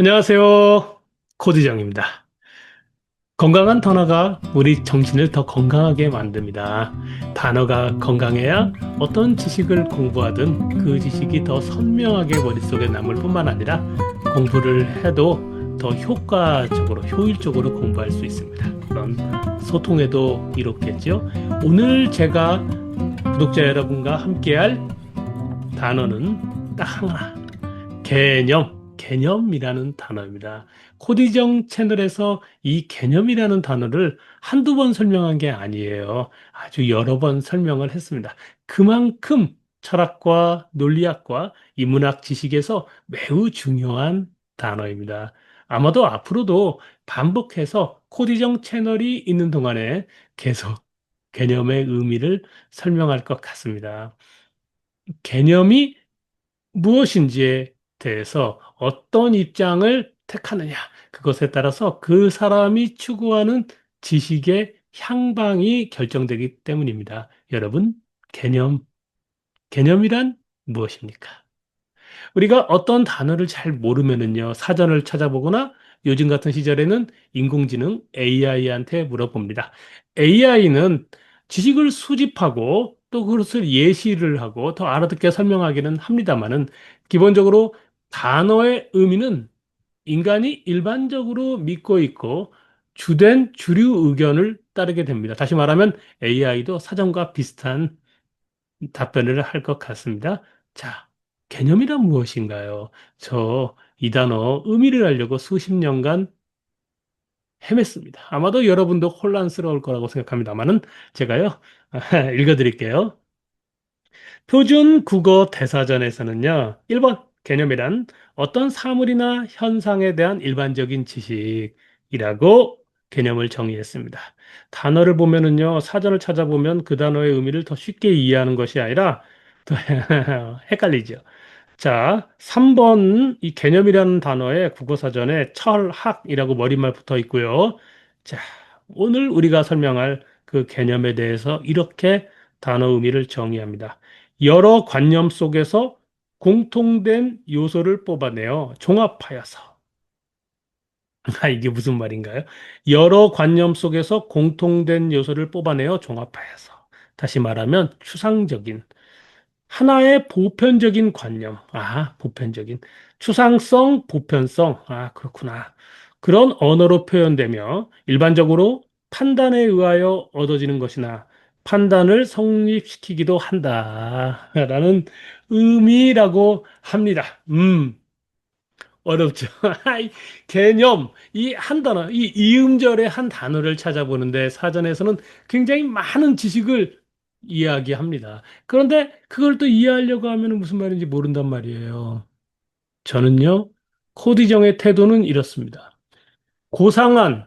안녕하세요. 코디정입니다. 건강한 단어가 우리 정신을 더 건강하게 만듭니다. 단어가 건강해야 어떤 지식을 공부하든 그 지식이 더 선명하게 머릿속에 남을 뿐만 아니라 공부를 해도 더 효과적으로, 효율적으로 공부할 수 있습니다. 그런 소통에도 이롭겠죠. 오늘 제가 구독자 여러분과 함께할 단어는 딱 하나. 개념. 개념이라는 단어입니다. 코디정 채널에서 이 개념이라는 단어를 한두 번 설명한 게 아니에요. 아주 여러 번 설명을 했습니다. 그만큼 철학과 논리학과 인문학 지식에서 매우 중요한 단어입니다. 아마도 앞으로도 반복해서 코디정 채널이 있는 동안에 계속 개념의 의미를 설명할 것 같습니다. 개념이 무엇인지에 대해서 어떤 입장을 택하느냐, 그것에 따라서 그 사람이 추구하는 지식의 향방이 결정되기 때문입니다. 여러분, 개념, 개념이란 무엇입니까? 우리가 어떤 단어를 잘 모르면은요, 사전을 찾아보거나 요즘 같은 시절에는 인공지능 AI한테 물어봅니다. AI는 지식을 수집하고 또 그것을 예시를 하고 더 알아듣게 설명하기는 합니다만은 기본적으로 단어의 의미는 인간이 일반적으로 믿고 있고 주된 주류 의견을 따르게 됩니다. 다시 말하면 AI도 사전과 비슷한 답변을 할 것 같습니다. 자, 개념이란 무엇인가요? 저 이 단어 의미를 알려고 수십 년간 헤맸습니다. 아마도 여러분도 혼란스러울 거라고 생각합니다만은 제가요 읽어드릴게요. 표준 국어 대사전에서는요, 1번 개념이란 어떤 사물이나 현상에 대한 일반적인 지식이라고 개념을 정의했습니다. 단어를 보면은요, 사전을 찾아보면 그 단어의 의미를 더 쉽게 이해하는 것이 아니라 더 헷갈리죠. 자, 3번 이 개념이라는 단어에 국어사전에 철학이라고 머릿말 붙어 있고요. 자, 오늘 우리가 설명할 그 개념에 대해서 이렇게 단어 의미를 정의합니다. 여러 관념 속에서 공통된 요소를 뽑아내어 종합하여서. 아, 이게 무슨 말인가요? 여러 관념 속에서 공통된 요소를 뽑아내어 종합하여서. 다시 말하면 추상적인, 하나의 보편적인 관념. 아, 보편적인. 추상성, 보편성. 아, 그렇구나. 그런 언어로 표현되며 일반적으로 판단에 의하여 얻어지는 것이나 판단을 성립시키기도 한다라는 의미라고 합니다. 음, 어렵죠. 개념, 이 한 단어, 이 이음절의 한 단어를 찾아보는데 사전에서는 굉장히 많은 지식을 이야기합니다. 그런데 그걸 또 이해하려고 하면 무슨 말인지 모른단 말이에요. 저는요, 코디정의 태도는 이렇습니다. 고상한,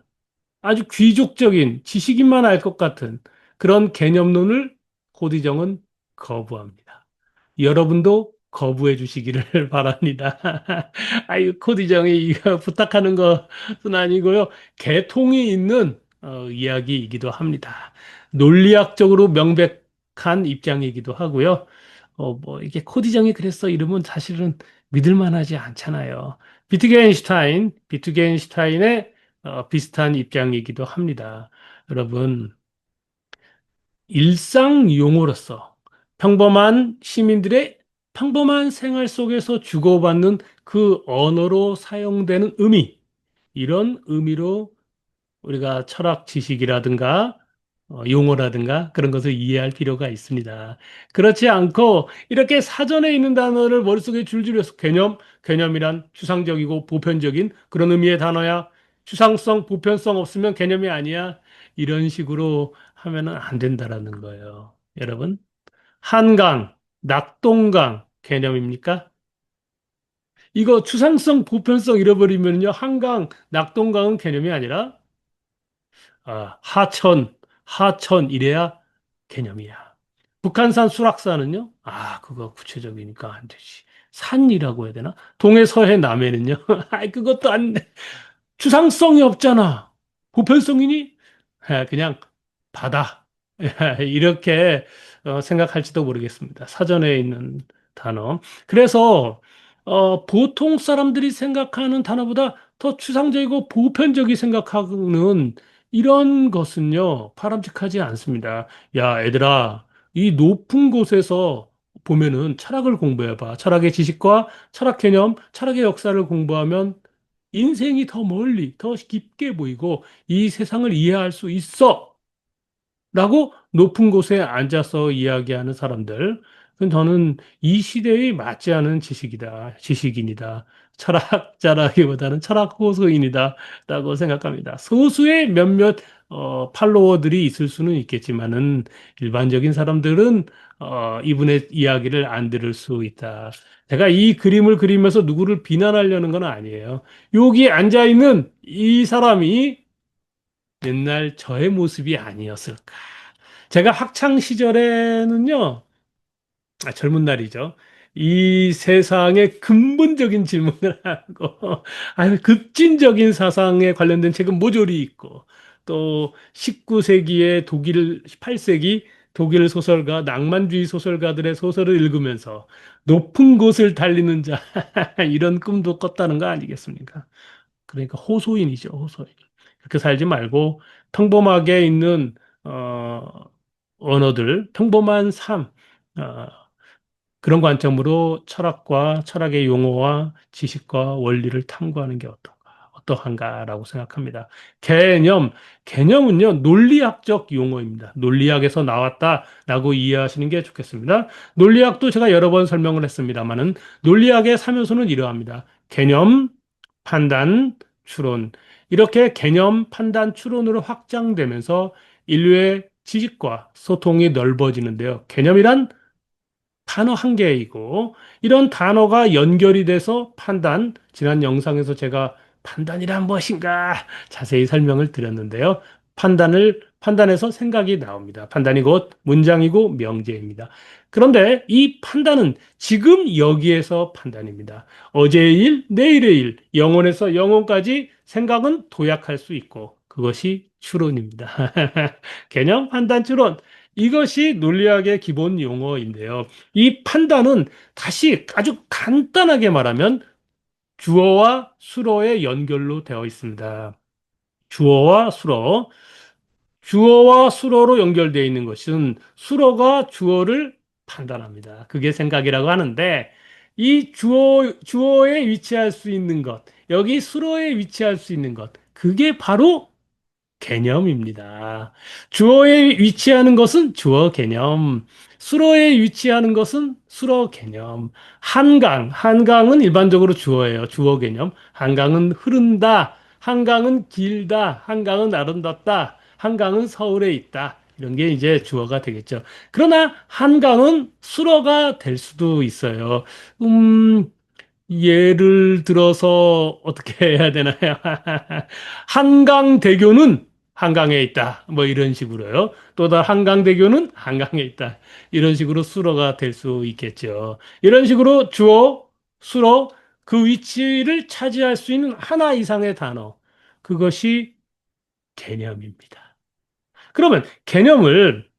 아주 귀족적인 지식인만 알 것 같은 그런 개념론을 코디정은 거부합니다. 여러분도 거부해 주시기를 바랍니다. 아유, 코디정이 부탁하는 것은 아니고요. 개통이 있는 어, 이야기이기도 합니다. 논리학적으로 명백한 입장이기도 하고요. 어, 뭐, 이게 코디정이 그랬어 이러면 사실은 믿을 만하지 않잖아요. 비트겐슈타인, 비트겐슈타인의 어, 비슷한 입장이기도 합니다. 여러분, 일상 용어로서 평범한 시민들의 평범한 생활 속에서 주고받는 그 언어로 사용되는 의미, 이런 의미로 우리가 철학 지식이라든가 어, 용어라든가 그런 것을 이해할 필요가 있습니다. 그렇지 않고 이렇게 사전에 있는 단어를 머릿속에 줄줄 해서 개념, 개념이란 추상적이고 보편적인 그런 의미의 단어야. 추상성, 보편성 없으면 개념이 아니야. 이런 식으로 하면은 안 된다라는 거예요. 여러분, 한강, 낙동강 개념입니까? 이거 추상성, 보편성 잃어버리면요. 한강, 낙동강은 개념이 아니라 아, 하천, 하천 이래야 개념이야. 북한산 수락산은요? 아, 그거 구체적이니까 안 되지. 산이라고 해야 되나? 동해, 서해, 남해는요? 아이, 그것도 안 돼. 추상성이 없잖아. 보편성이니? 아, 그냥 바다. 이렇게 어, 생각할지도 모르겠습니다. 사전에 있는 단어. 그래서 어, 보통 사람들이 생각하는 단어보다 더 추상적이고 보편적이 생각하는 이런 것은요, 바람직하지 않습니다. 야, 얘들아, 이 높은 곳에서 보면은 철학을 공부해봐. 철학의 지식과 철학 개념, 철학의 역사를 공부하면 인생이 더 멀리, 더 깊게 보이고 이 세상을 이해할 수 있어. 라고 높은 곳에 앉아서 이야기하는 사람들. 저는 이 시대에 맞지 않은 지식이다. 지식인이다. 철학자라기보다는 철학 호소인이다. 라고 생각합니다. 소수의 몇몇 어, 팔로워들이 있을 수는 있겠지만은 일반적인 사람들은 어, 이분의 이야기를 안 들을 수 있다. 제가 이 그림을 그리면서 누구를 비난하려는 건 아니에요. 여기 앉아 있는 이 사람이 옛날 저의 모습이 아니었을까. 제가 학창 시절에는요, 아, 젊은 날이죠. 이 세상의 근본적인 질문을 하고, 아유, 급진적인 사상에 관련된 책은 모조리 있고, 또 19세기의 독일, 18세기 독일 소설가, 낭만주의 소설가들의 소설을 읽으면서 높은 곳을 달리는 자, 이런 꿈도 꿨다는 거 아니겠습니까? 그러니까 호소인이죠, 호소인. 그렇게 살지 말고 평범하게 있는 어, 언어들, 평범한 삶, 어, 그런 관점으로 철학과 철학의 용어와 지식과 원리를 탐구하는 게 어떤가, 어떠한가라고 생각합니다. 개념, 개념은요, 논리학적 용어입니다. 논리학에서 나왔다라고 이해하시는 게 좋겠습니다. 논리학도 제가 여러 번 설명을 했습니다만은 논리학의 삼요소는 이러합니다. 개념, 판단, 추론. 이렇게 개념, 판단, 추론으로 확장되면서 인류의 지식과 소통이 넓어지는데요. 개념이란 단어 한 개이고, 이런 단어가 연결이 돼서 판단, 지난 영상에서 제가 판단이란 무엇인가 자세히 설명을 드렸는데요. 판단을, 판단에서 생각이 나옵니다. 판단이 곧 문장이고 명제입니다. 그런데 이 판단은 지금 여기에서 판단입니다. 어제의 일, 내일의 일, 영혼에서 영혼까지 생각은 도약할 수 있고, 그것이 추론입니다. 개념, 판단, 추론. 이것이 논리학의 기본 용어인데요. 이 판단은 다시 아주 간단하게 말하면 주어와 수어의 연결로 되어 있습니다. 주어와 수어. 주어와 수어로 연결되어 있는 것은 수어가 주어를 판단합니다. 그게 생각이라고 하는데 이 주어, 주어에 위치할 수 있는 것, 여기 수어에 위치할 수 있는 것, 그게 바로 개념입니다. 주어에 위치하는 것은 주어 개념, 수어에 위치하는 것은 수어 개념. 한강, 한강은 일반적으로 주어예요. 주어 개념. 한강은 흐른다, 한강은 길다, 한강은 아름답다, 한강은 서울에 있다. 이런 게 이제 주어가 되겠죠. 그러나 한강은 수어가 될 수도 있어요. 음, 예를 들어서 어떻게 해야 되나요? 한강대교는 한강에 있다. 뭐 이런 식으로요. 또다 한강대교는 한강에 있다. 이런 식으로 수로가 될 수 있겠죠. 이런 식으로 주어, 수로 그 위치를 차지할 수 있는 하나 이상의 단어. 그것이 개념입니다. 그러면 개념을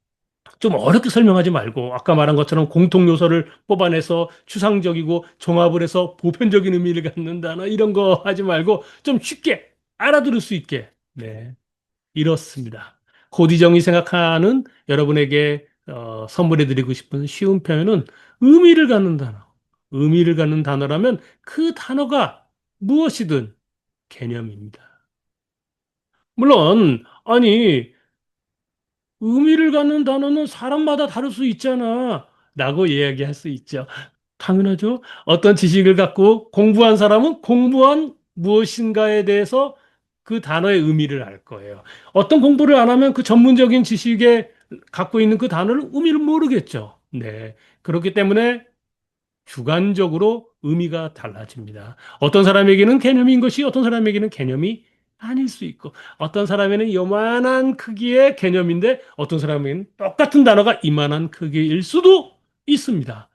좀 어렵게 설명하지 말고 아까 말한 것처럼 공통 요소를 뽑아내서 추상적이고 종합을 해서 보편적인 의미를 갖는 단어 이런 거 하지 말고 좀 쉽게 알아들을 수 있게 네 이렇습니다. 고디정이 생각하는 여러분에게 어, 선물해드리고 싶은 쉬운 표현은 의미를 갖는 단어. 의미를 갖는 단어라면 그 단어가 무엇이든 개념입니다. 물론 아니 의미를 갖는 단어는 사람마다 다를 수 있잖아. 라고 이야기할 수 있죠. 당연하죠. 어떤 지식을 갖고 공부한 사람은 공부한 무엇인가에 대해서 그 단어의 의미를 알 거예요. 어떤 공부를 안 하면 그 전문적인 지식에 갖고 있는 그 단어를 의미를 모르겠죠. 네. 그렇기 때문에 주관적으로 의미가 달라집니다. 어떤 사람에게는 개념인 것이 어떤 사람에게는 개념이 아닐 수 있고 어떤 사람에는 요만한 크기의 개념인데 어떤 사람에게는 똑같은 단어가 이만한 크기일 수도 있습니다.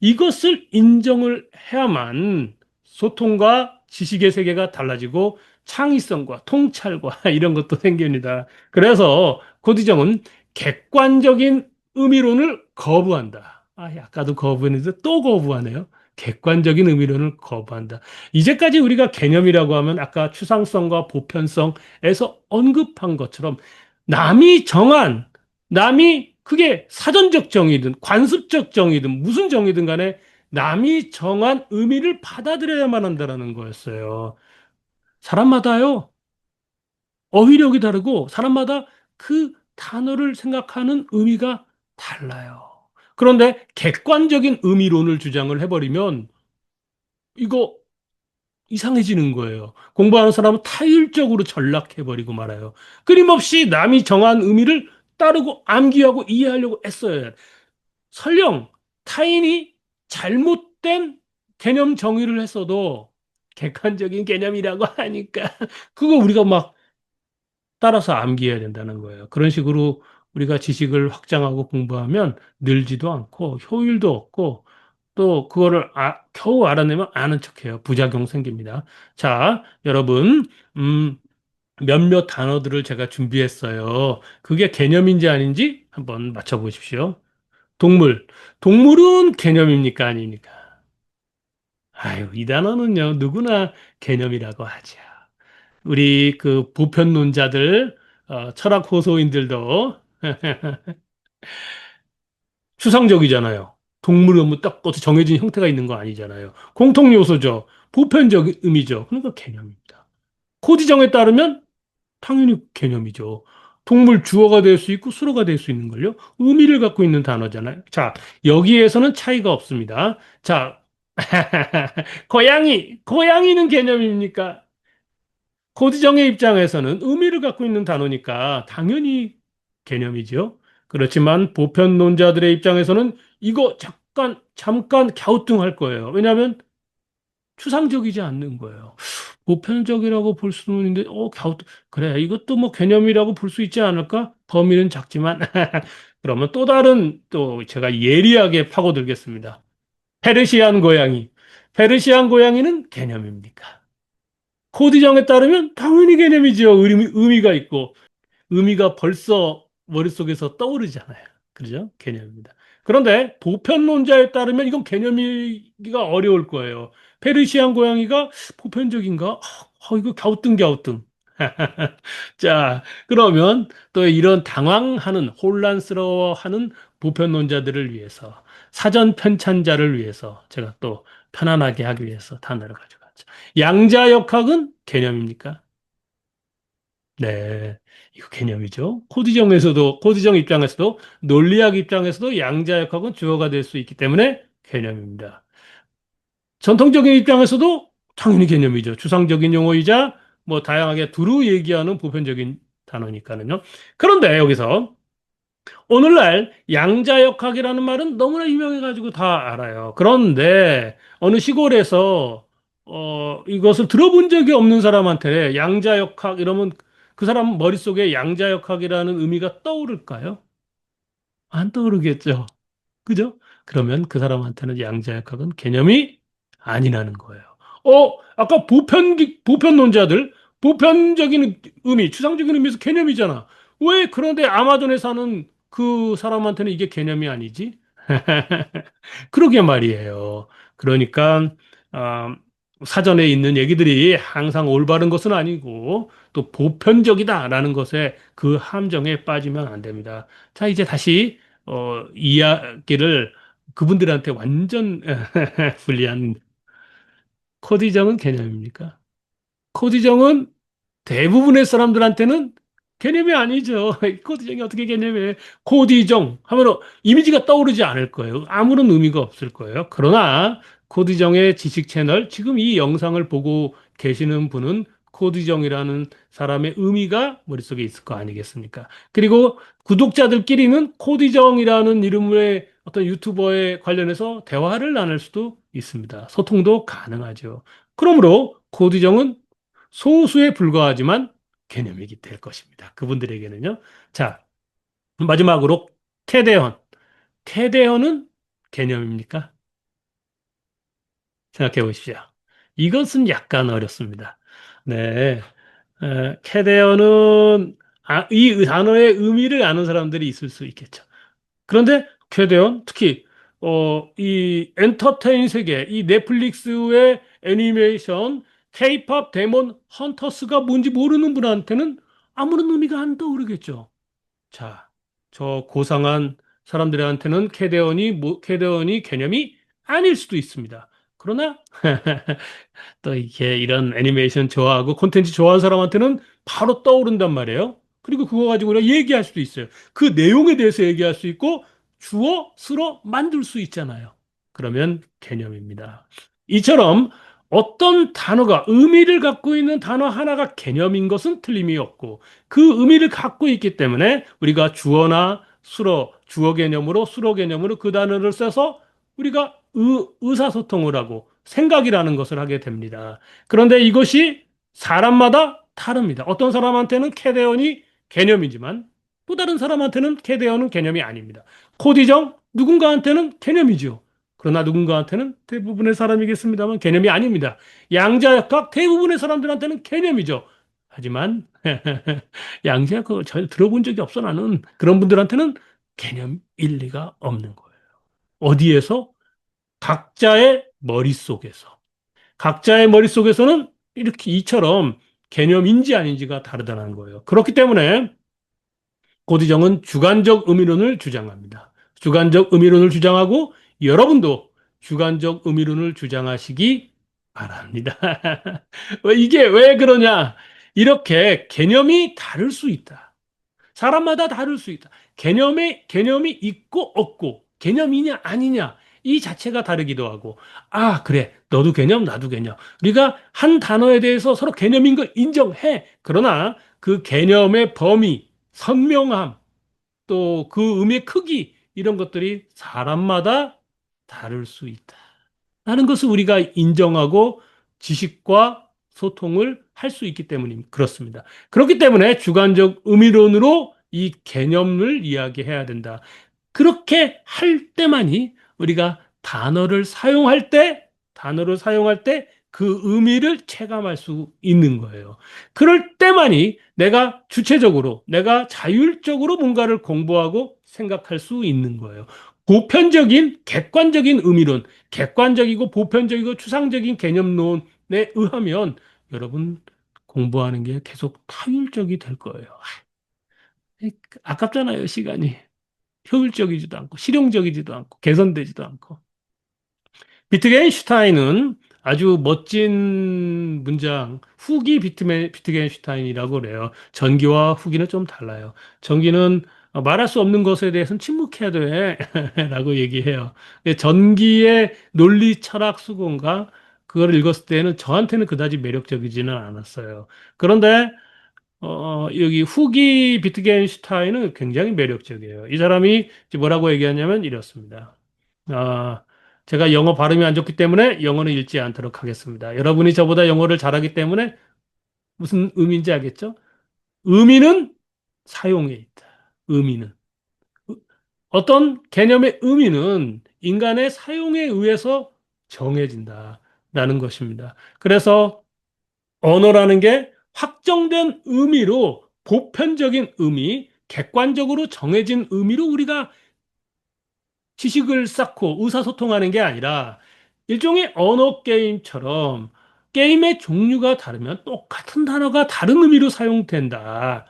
이것을 인정을 해야만 소통과 지식의 세계가 달라지고 창의성과 통찰과 이런 것도 생깁니다. 그래서 고디정은 객관적인 의미론을 거부한다. 아, 아까도 거부했는데 또 거부하네요. 객관적인 의미론을 거부한다. 이제까지 우리가 개념이라고 하면 아까 추상성과 보편성에서 언급한 것처럼 남이 정한, 남이 그게 사전적 정의든 관습적 정의든 무슨 정의든 간에 남이 정한 의미를 받아들여야만 한다는 거였어요. 사람마다요, 어휘력이 다르고 사람마다 그 단어를 생각하는 의미가 달라요. 그런데 객관적인 의미론을 주장을 해버리면 이거 이상해지는 거예요. 공부하는 사람은 타율적으로 전락해버리고 말아요. 끊임없이 남이 정한 의미를 따르고 암기하고 이해하려고 애써야 해. 설령 타인이 잘못된 개념 정의를 했어도 객관적인 개념이라고 하니까 그거 우리가 막 따라서 암기해야 된다는 거예요. 그런 식으로 우리가 지식을 확장하고 공부하면 늘지도 않고 효율도 없고 또 그거를 아, 겨우 알아내면 아는 척해요. 부작용 생깁니다. 자, 여러분, 음, 몇몇 단어들을 제가 준비했어요. 그게 개념인지 아닌지 한번 맞춰보십시오. 동물. 동물은 개념입니까? 아닙니까? 아유, 이 단어는요, 누구나 개념이라고 하죠. 우리 그 보편론자들, 어, 철학 호소인들도 추상적이잖아요. 동물은 뭐딱 어떤 정해진 형태가 있는 거 아니잖아요. 공통 요소죠. 보편적인 의미죠. 그러니까 개념입니다. 코디정에 따르면 당연히 개념이죠. 동물 주어가 될 수 있고 수로가 될 수 있는 걸요. 의미를 갖고 있는 단어잖아요. 자, 여기에서는 차이가 없습니다. 자, 고양이, 고양이는 개념입니까? 코디정의 입장에서는 의미를 갖고 있는 단어니까 당연히 개념이죠. 그렇지만 보편론자들의 입장에서는 이거 잠깐, 잠깐 갸우뚱할 거예요. 왜냐하면 추상적이지 않는 거예요. 보편적이라고 볼 수는 있는데, 어, 갸우뚱, 그래, 이것도 뭐 개념이라고 볼 수 있지 않을까? 범위는 작지만. 그러면 또 다른, 또 제가 예리하게 파고들겠습니다. 페르시안 고양이. 페르시안 고양이는 개념입니까? 코디정에 따르면 당연히 개념이죠. 의미, 의미가 있고. 의미가 벌써 머릿속에서 떠오르잖아요. 그죠? 개념입니다. 그런데 보편론자에 따르면 이건 개념이기가 어려울 거예요. 페르시안 고양이가 보편적인가? 어, 이거 갸우뚱갸우뚱. 자, 그러면 또 이런 당황하는, 혼란스러워하는 보편론자들을 위해서, 사전 편찬자를 위해서 제가 또 편안하게 하기 위해서 단어를 가져갔죠. 양자 역학은 개념입니까? 네. 이거 개념이죠. 코디정에서도, 코디정 입장에서도, 논리학 입장에서도 양자역학은 주어가 될 수 있기 때문에 개념입니다. 전통적인 입장에서도 당연히 개념이죠. 추상적인 용어이자 뭐 다양하게 두루 얘기하는 보편적인 단어니까는요. 그런데 여기서 오늘날 양자역학이라는 말은 너무나 유명해가지고 다 알아요. 그런데 어느 시골에서 어, 이것을 들어본 적이 없는 사람한테 양자역학 이러면 그 사람 머릿속에 양자역학이라는 의미가 떠오를까요? 안 떠오르겠죠. 그죠? 그러면 그 사람한테는 양자역학은 개념이 아니라는 거예요. 어, 아까 보편, 보편론자들, 보편적인 의미, 추상적인 의미에서 개념이잖아. 왜 그런데 아마존에 사는 그 사람한테는 이게 개념이 아니지? 그러게 말이에요. 그러니까, 어, 사전에 있는 얘기들이 항상 올바른 것은 아니고 또 보편적이다라는 것에 그 함정에 빠지면 안 됩니다. 자, 이제 다시 어, 이야기를 그분들한테 완전 불리한 코디정은 개념입니까? 코디정은 대부분의 사람들한테는 개념이 아니죠. 코디정이 어떻게 개념이에요? 코디정 하면 이미지가 떠오르지 않을 거예요. 아무런 의미가 없을 거예요. 그러나 코디정의 지식 채널, 지금 이 영상을 보고 계시는 분은 코디정이라는 사람의 의미가 머릿속에 있을 거 아니겠습니까? 그리고 구독자들끼리는 코디정이라는 이름의 어떤 유튜버에 관련해서 대화를 나눌 수도 있습니다. 소통도 가능하죠. 그러므로 코디정은 소수에 불과하지만 개념이 될 것입니다. 그분들에게는요. 자, 마지막으로 캐대헌. 캐대헌은 개념입니까? 생각해 보십시오. 이것은 약간 어렵습니다. 네. 에, 캐대언은 아, 이 단어의 의미를 아는 사람들이 있을 수 있겠죠. 그런데 캐대언, 특히 어, 이 엔터테인 세계, 이 넷플릭스의 애니메이션, 케이팝 데몬 헌터스가 뭔지 모르는 분한테는 아무런 의미가 안 떠오르겠죠. 자, 저 고상한 사람들한테는 캐대언이, 뭐, 캐대언이 개념이 아닐 수도 있습니다. 그러나, 또 이게 이런 애니메이션 좋아하고 콘텐츠 좋아하는 사람한테는 바로 떠오른단 말이에요. 그리고 그거 가지고 우리가 얘기할 수도 있어요. 그 내용에 대해서 얘기할 수 있고, 주어, 수로 만들 수 있잖아요. 그러면 개념입니다. 이처럼 어떤 단어가 의미를 갖고 있는 단어 하나가 개념인 것은 틀림이 없고 그 의미를 갖고 있기 때문에 우리가 주어나 수어, 주어 개념으로 수어 개념으로 그 단어를 써서 우리가 의, 의사소통을 하고 생각이라는 것을 하게 됩니다. 그런데 이것이 사람마다 다릅니다. 어떤 사람한테는 캐대언이 개념이지만 또 다른 사람한테는 캐대언은 개념이 아닙니다. 코디정 누군가한테는 개념이죠. 그러나 누군가한테는 대부분의 사람이겠습니다만 개념이 아닙니다. 양자역학 대부분의 사람들한테는 개념이죠. 하지만 양자역학을 들어본 적이 없어 나는 그런 분들한테는 개념 일리가 없는 거예요. 어디에서? 각자의 머릿속에서. 각자의 머릿속에서는 이렇게 이처럼 개념인지 아닌지가 다르다는 거예요. 그렇기 때문에 고디정은 주관적 의미론을 주장합니다. 주관적 의미론을 주장하고 여러분도 주관적 의미론을 주장하시기 바랍니다. 이게 왜 그러냐? 이렇게 개념이 다를 수 있다. 사람마다 다를 수 있다. 개념의 개념이 있고 없고 개념이냐 아니냐 이 자체가 다르기도 하고 아 그래 너도 개념 나도 개념 우리가 한 단어에 대해서 서로 개념인 걸 인정해 그러나 그 개념의 범위 선명함 또 그 의미의 크기 이런 것들이 사람마다 다를 수 있다. 라는 것을 우리가 인정하고 지식과 소통을 할 수 있기 때문입니다. 그렇습니다. 그렇기 때문에 주관적 의미론으로 이 개념을 이야기해야 된다. 그렇게 할 때만이 우리가 단어를 사용할 때, 단어를 사용할 때 그 의미를 체감할 수 있는 거예요. 그럴 때만이 내가 주체적으로, 내가 자율적으로 뭔가를 공부하고 생각할 수 있는 거예요. 보편적인 객관적인 의미론, 객관적이고 보편적이고 추상적인 개념론에 의하면 여러분 공부하는 게 계속 타율적이 될 거예요. 아깝잖아요, 시간이. 효율적이지도 않고 실용적이지도 않고 개선되지도 않고. 비트겐슈타인은 아주 멋진 문장, 후기 비트맨, 비트겐슈타인이라고 그래요. 전기와 후기는 좀 달라요. 전기는 말할 수 없는 것에 대해서는 침묵해야 돼. 라고 얘기해요. 전기의 논리, 철학, 수고인가? 그걸 읽었을 때는 저한테는 그다지 매력적이지는 않았어요. 그런데, 어, 여기 후기 비트겐슈타인은 굉장히 매력적이에요. 이 사람이 뭐라고 얘기하냐면 이렇습니다. 아, 제가 영어 발음이 안 좋기 때문에 영어는 읽지 않도록 하겠습니다. 여러분이 저보다 영어를 잘하기 때문에 무슨 의미인지 알겠죠? 의미는 사용에 있다. 의미는. 어떤 개념의 의미는 인간의 사용에 의해서 정해진다라는 것입니다. 그래서 언어라는 게 확정된 의미로 보편적인 의미, 객관적으로 정해진 의미로 우리가 지식을 쌓고 의사소통하는 게 아니라 일종의 언어 게임처럼 게임의 종류가 다르면 똑같은 단어가 다른 의미로 사용된다.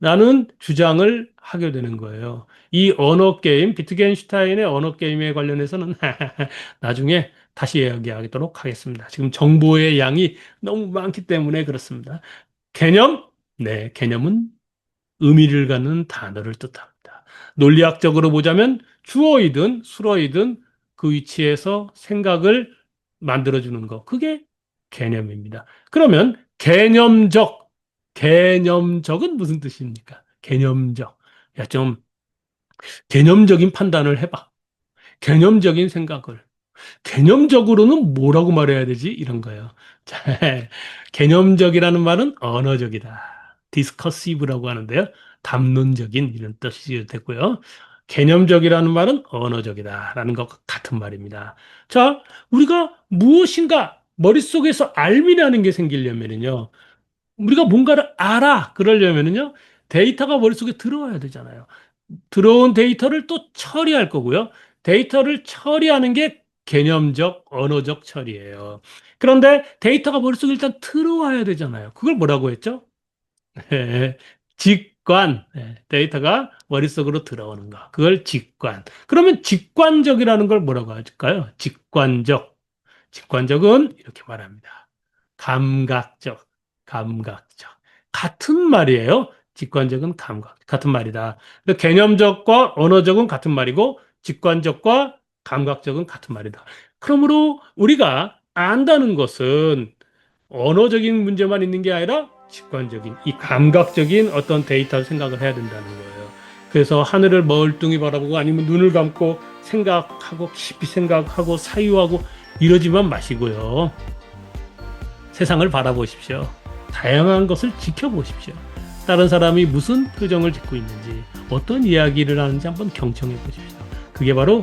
라는 주장을 하게 되는 거예요. 이 언어 게임, 비트겐슈타인의 언어 게임에 관련해서는 나중에 다시 이야기하도록 하겠습니다. 지금 정보의 양이 너무 많기 때문에 그렇습니다. 개념? 네, 개념은 의미를 갖는 단어를 뜻합니다. 논리학적으로 보자면 주어이든 수어이든 그 위치에서 생각을 만들어주는 거. 그게 개념입니다. 그러면 개념적, 개념적은 무슨 뜻입니까? 개념적. 야, 좀 개념적인 판단을 해봐. 개념적인 생각을. 개념적으로는 뭐라고 말해야 되지? 이런 거예요. 자, 개념적이라는 말은 언어적이다. 디스커시브라고 하는데요. 담론적인 이런 뜻이 됐고요. 개념적이라는 말은 언어적이다라는 것 같은 말입니다. 자, 우리가 무엇인가 머릿속에서 알미라는 게 생기려면요. 우리가 뭔가를 알아 그러려면요. 데이터가 머릿속에 들어와야 되잖아요. 들어온 데이터를 또 처리할 거고요. 데이터를 처리하는 게 개념적, 언어적 처리예요. 그런데 데이터가 머릿속에 일단 들어와야 되잖아요. 그걸 뭐라고 했죠? 네, 직관. 네, 데이터가 머릿속으로 들어오는 거. 그걸 직관. 그러면 직관적이라는 걸 뭐라고 할까요? 직관적. 직관적은 이렇게 말합니다. 감각적. 감각적. 같은 말이에요. 직관적은 감각. 같은 말이다. 개념적과 언어적은 같은 말이고 직관적과 감각적은 같은 말이다. 그러므로 우리가 안다는 것은 언어적인 문제만 있는 게 아니라 직관적인 이 감각적인 어떤 데이터를 생각을 해야 된다는 거예요. 그래서 하늘을 멀뚱히 바라보고 아니면 눈을 감고 생각하고 깊이 생각하고 사유하고 이러지만 마시고요. 세상을 바라보십시오. 다양한 것을 지켜보십시오. 다른 사람이 무슨 표정을 짓고 있는지 어떤 이야기를 하는지 한번 경청해 보십시오. 그게 바로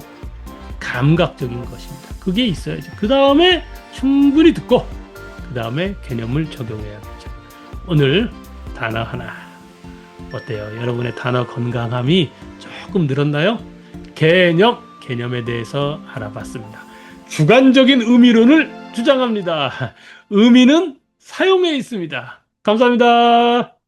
감각적인 것입니다. 그게 있어야죠. 그 다음에 충분히 듣고 그 다음에 개념을 적용해야겠죠. 오늘 단어 하나 어때요? 여러분의 단어 건강함이 조금 늘었나요? 개념, 개념에 대해서 알아봤습니다. 주관적인 의미론을 주장합니다. 의미는 사용에 있습니다. 감사합니다.